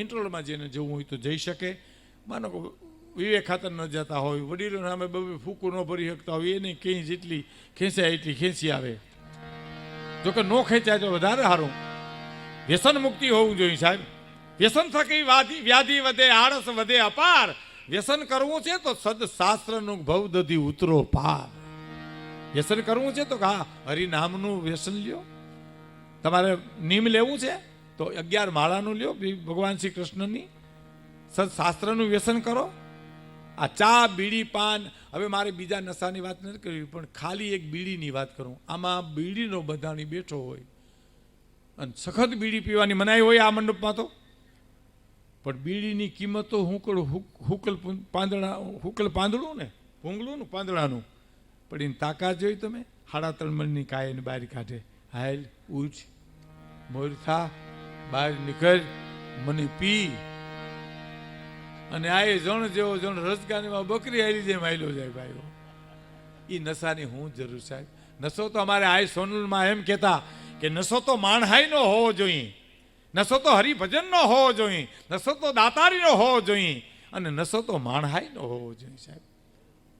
ઇન્ટરવલમાં જેને જવું હોય તો જઈ શકે. માનો કે વિવેક ખાતર ન જતા હોય, વડીલો નામે બબે ફૂકું ન ભરી શકતા હોય, એને ક્યાંય જેટલી ખેંચાય એટલી ખેંચી આવે. જોકે ન ખેંચાય તો વધારે સારું. વ્યસન મુક્તિ હોવું જોઈએ સાહેબ. વ્યસન થકી વ્યાધિ વ્યાધિ વધે, આળસ વધે, અપાર. વ્યસન કરવું છે તો સદ શાસ્ત્રનું ભવ દધી ઉતરો પાર. વ્યસન કરવું છે તો હા હરિનામનું વ્યસન લ્યો. તમારે નિમ લેવું છે? તો અગિયાર માળાનું લ્યો ભગવાન શ્રી કૃષ્ણની સદશાસ્ત્રનું વ્યસન કરો. આ ચા, બીડી, પાન. હવે મારે બીજા નશાની વાત નથી કરવી, પણ ખાલી એક બીડીની વાત કરું. આમાં બીડીનો બધાની બેઠો હોય. અને સખત બીડી પીવાની મનાઈ હોય આ મંડપમાં તો. પણ બીડીની કિંમત તો હુકલ હુક- હુકલ પાંદડા, હુકલ પાંદડું ને? ભૂંગળું ને પાંદડાનું. પણ એની તાકાત જોઈ તમે. હાડા ત્રણ મણની કાયને બહાર કાઢે. હાલ ઉચ મોર થા બહાર નીકળ, મને પી. અને આ એ જણ જેવો જણ રજગાનીમાં બકરી હારી જેમ આવેલો જાય ભાઈઓ. એ નશાની હું જરૂર સાહેબ. નશો તો અમારે આ સોનલમાં એમ કહેતા કે નશો તો માણહાઈનો હોવો જોઈએ. નશો તો હરિભજનનો હોવો જોઈએ. નશો તો દાતારીનો હોવો જોઈએ. અને નશો તો માણહાઈનો હોવો જોઈએ સાહેબ.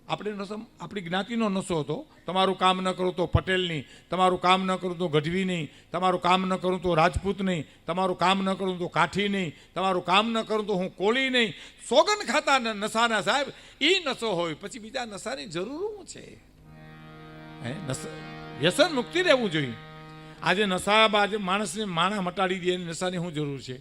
આપણે નશો આપણી જ્ઞાતિનો નશો હતો. તમારું કામ ન કરું તો પટેલ નહીં. તમારું કામ ન કરું તો ગઢવી નહીં. તમારું કામ ન કરું તો રાજપૂત નહીં. તમારું કામ ન કરું તો કાઠી નહીં. તમારું કામ ન કરું તો હું કોળી નહીં. સોગન ખાતા નશાના સાહેબ એ નશો હોય. પછી બીજા નશાની જરૂર શું છે? હે વ્યસન મુક્તિ રહેવું જોઈએ. આજે નશા બાજે માણસને માણા મટાડી દે એની નશાની શું જરૂર છે?